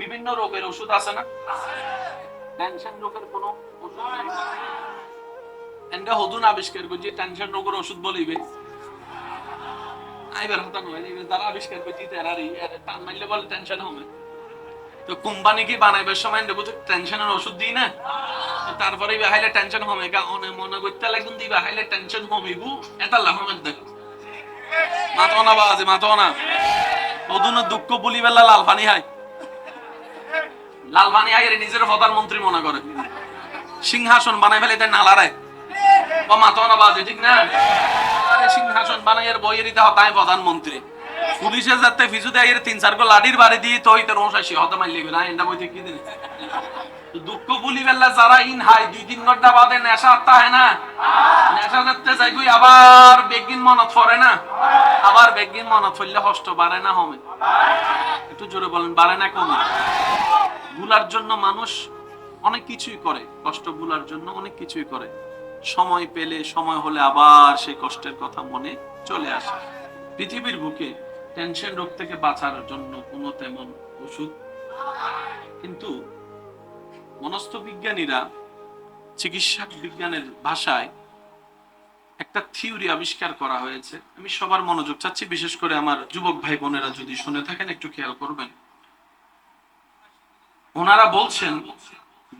বিভিন্ন রোগের ওষুধ আছে না? টেনশন রোগের কোনো ওষুধ এন্ডা হদুন আবিষ্কার করছি টেনশন রোগের ওষুধ বলিবে। আইবার হতা নয় যারা আবিষ্কার করছি, তারারই টান মারলে বলে টেনশন হবে। তো কোম্পানি কি বানাইবার সময় দেবো তো টেনশনের ওষুধ দিই না? তারপরে বাহাইলে টেনশন হবে, গা অনে মনে করতে লাগুন দি, বাহাইলে টেনশন কমিব এটা লাভমের দেখো মাতো না বাজে মাতো না ওদুন দুঃখ বলি বেলা লাল পানি হয় লাল পানি হয় এর নিজের প্রধানমন্ত্রী মনে করে। সিংহাসন বানাই ফেলে তাই নালারায় বা মাতো না বাজে, ঠিক না? সিংহাসন বানাই এর বইয়ের দিতে হতায় প্রধানমন্ত্রী। পুলিশে যাতে ফিজু দেয় তিন চার গো লাঠির বাড়ি দিয়ে তো তোর মশাই হতে মারলি না এটা বইতে কি দিন দুঃখ বলি বেলা যারা ইন হাই, দুই তিন ঘণ্টা বাদে নেশা হয় না। নেশা যাতে যাই গুই আবার বেগিন মনত পড়ে না। আবার বেগিন মনত পড়লে কষ্ট বাড়ে না হবে একটু জোরে বলেন, বাড়ে না কমে। ভুলার জন্য মানুষ অনেক কিছুই করে, কষ্ট ভুলার জন্য অনেক কিছুই করে। সময় পেলে, সময় হলে আবার সেই কষ্টের কথা মনে চলে আসে। পৃথিবীর বুকে টেনশন রোগ থেকে বাঁচার জন্য কোনো তেমন ওষুধ কিন্তু মনস্থ বিজ্ঞানীরা চিকিৎসা বিজ্ঞানের ভাষায় একটা থিওরি আবিষ্কার করা হয়েছে। আমি সবার মনোযোগ চাচ্ছি, বিশেষ করে আমার যুবক ভাই বোনেরা যদি শুনে থাকেন, একটু খেয়াল করবেন। ওনারা বলছেন,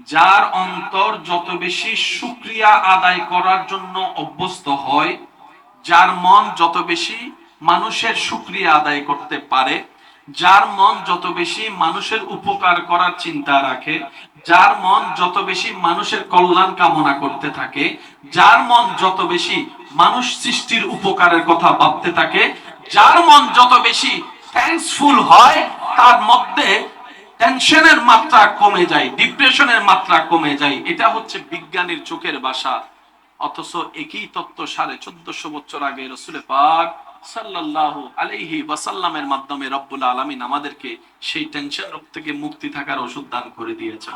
যার অন্তর যত বেশি সুক্রিয়া আদায় করার জন্য অভ্যস্ত হয়, যার মন যত বেশি মানুষের সুক্রিয়া আদায় করতে পারে, যার মন যত বেশি মানুষের উপকার করার চিন্তা রাখে, যার মন যত বেশি মানুষের কল্যাণ কামনা করতে থাকে, যার মন যত বেশি মানুষ সৃষ্টির উপকারের কথা ভাবতে থাকে, যার মন যত বেশি থ্যাঙ্কসফুল হয়, তার মধ্যে টেনশনের মাত্রা কমে যায় ডিপ্রেশনের মাত্রা কমে যায়। এটা হচ্ছে বিজ্ঞানীর চোখের ভাষা অথচ একই তত্ত্ব সাড়ে চোদ্দশো বছর আগে রসুলে পাক সাল্লাল্লাহু আলাইহি ওয়াসাল্লামের মাধ্যমে রব্বুল আলামিন আমাদেরকে সেই টেনশন রোগ থেকে মুক্তি থাকার ওষুধ দান করে দিয়েছেন।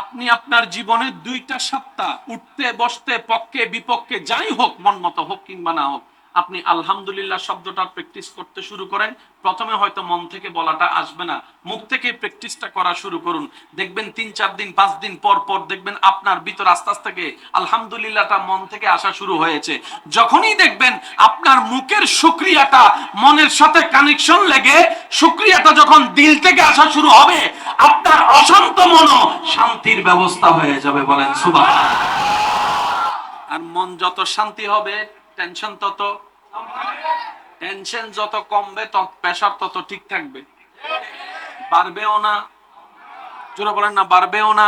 আপনি আপনার জীবনে দুইটা সপ্তাহ উঠতে, বসতে, পক্ষে, বিপক্ষে যাই হোক, মন মতো হোক কিংবা না হোক আপনি আলহামদুলিল্লাহ শব্দটা প্র্যাকটিস করতে শুরু করেন, প্রথমে হয়তো মন থেকে বলাটা আসবে না। মুখ থেকে প্র্যাকটিসটা করা শুরু করুন। দেখবেন তিন, চার দিন, পাঁচ দিন পর পর দেখবেন আপনার ভিতর আস্তে আস্তে থেকে আলহামদুলিল্লাহটা মন থেকে আসা শুরু হয়েছে। যখনই দেখবেন আপনার মুখের শুক্রিয়াটা মনের সাথে কানেকশন লেগে শুক্রিয়াটা যখন দিল থেকে আসা শুরু হবে, আপনার অশান্ত মন শান্তির ব্যবস্থা হয়ে যাবে বলেন সুবাহ আর মন যত শান্তি হবে টেনশন তত টেনশন যত কমবে, তত প্রেশার তত ঠিক থাকবে। বাড়বেও না, জোরে বলেন না, বাড়বেও না।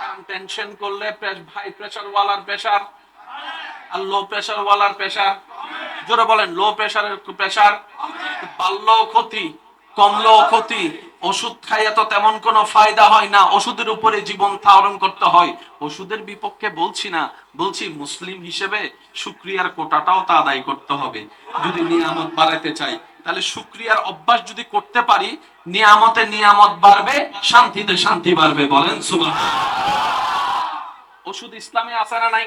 কারণ টেনশন করলে ভাই প্রেশার ওয়ালার প্রেশার আর লো প্রেশার ওয়ালার প্রেশার জোরে বলেন লো প্রেশারের প্রেশার বাড়লেও ক্ষতি, কমলেও ক্ষতি। ওষুধ খাইয়ে তো তেমন কোনো ফায়দা হয় না, ওষুধের উপরে জীবন ধারণ করতে হয়। ওষুধের বিপক্ষে বলছি না, বলছি মুসলিম হিসেবে শুক্রিয়ার কোটাটাও তা আদায় করতে হবে। যদি নিয়ামত বাড়াইতে চাই, তাহলে শুক্রিয়ার অভ্যাস যদি করতে পারি, নিয়ামতে নিয়ামত বাড়বে, শান্তিতে শান্তি বাড়বে, বলেন সুবাহ ওষুধ ইসলামে আছে না নাই?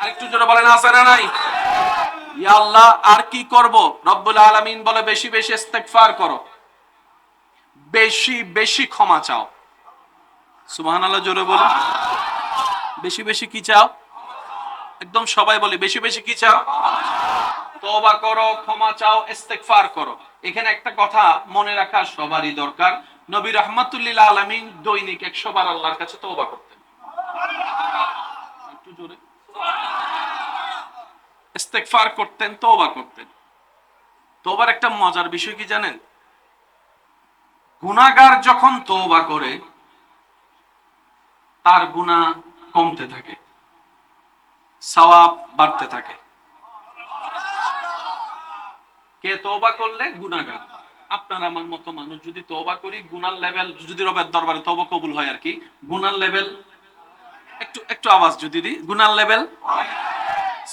আরেকটু জোরে বলেন, আছে না নাই? ইয়া আল্লাহ, আর কি করব? রব্বুল আলামিন বলে বেশি বেশি ইস্তেগফার করো। বেশি বেশি ক্ষমা চাও। সুবহানাল্লাহ, জোরে বলো বেশি বেশি কি চাও? একদম সবাই বলে, বেশি বেশি কি চাও? তওবা করো, ক্ষমা চাও, ইস্তেগফার করো। এখানে একটা কথা মনে রাখা সবারই দরকার। নবী রহমাতুল্লিল আলামিন দৈনিক 100 বার আল্লাহর কাছে তওবা করতেন। একটু জোরে। ইস্তেগফার করতেন, তওবা করতেন। তওবার একটা মজার বিষয় কি জানেন? গুনাহগার যখন তওবা করে, তার গুনাহ কমতে থাকে, সওয়াব বাড়তে থাকে। কে তওবা করলে? গুনাহগার আপনার আমার মতো মানুষ যদি তওবা করি গুনার লেভেল, যদি রবের দরবারে তওবা কবুল হয় আর কি গুনার লেভেল, একটু একটু আওয়াজ যদি দিই গুনার লেভেল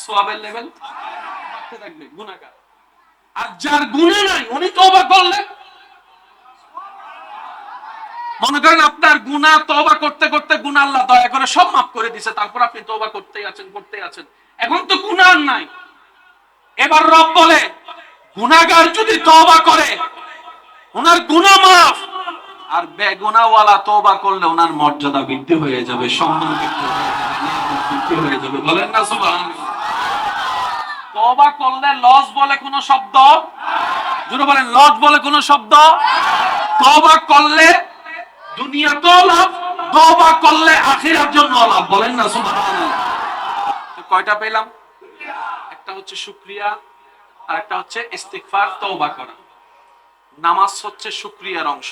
সোয়াবের লেভেল থাকবে গুনাহগার আর যার গুনাহ নাই, উনি তওবা করলে মনে করেন আপনার গুনাহ, তওবা করতে করতে গুনাহ আল্লাহ দয়া করে সব মাফ করে দিয়েছে তারপর আপনি তওবা করতেই আছেন করতেই আছেন। এখন তো আর নাই। এবার রব বলে, গুনাহগার যদি তওবা করে, ওনার গুনাহ মাফ। আর বেগুনাওয়ালা তওবা করলে ওনার মর্যাদা বৃদ্ধি হয়ে যাবে, সম্মান বৃদ্ধি হয়ে যাবে বলেন না সুবহানাল্লাহ। তওবা করলে লস বলে কোন শব্দ? জুড়ে বলেন, লস বলে কোন শব্দ? তওবা করলে দুনিয়াতেও লাভ, তওবা করলে আখিরার জন্য লাভ, বলেন না সুবহানাল্লাহ। কয়টা পেলাম? একটা হচ্ছে শুকরিয়া আর একটা হচ্ছে ইস্তিগফার, তওবা করা। নামাজ হচ্ছে শুকরিয়ার অংশ।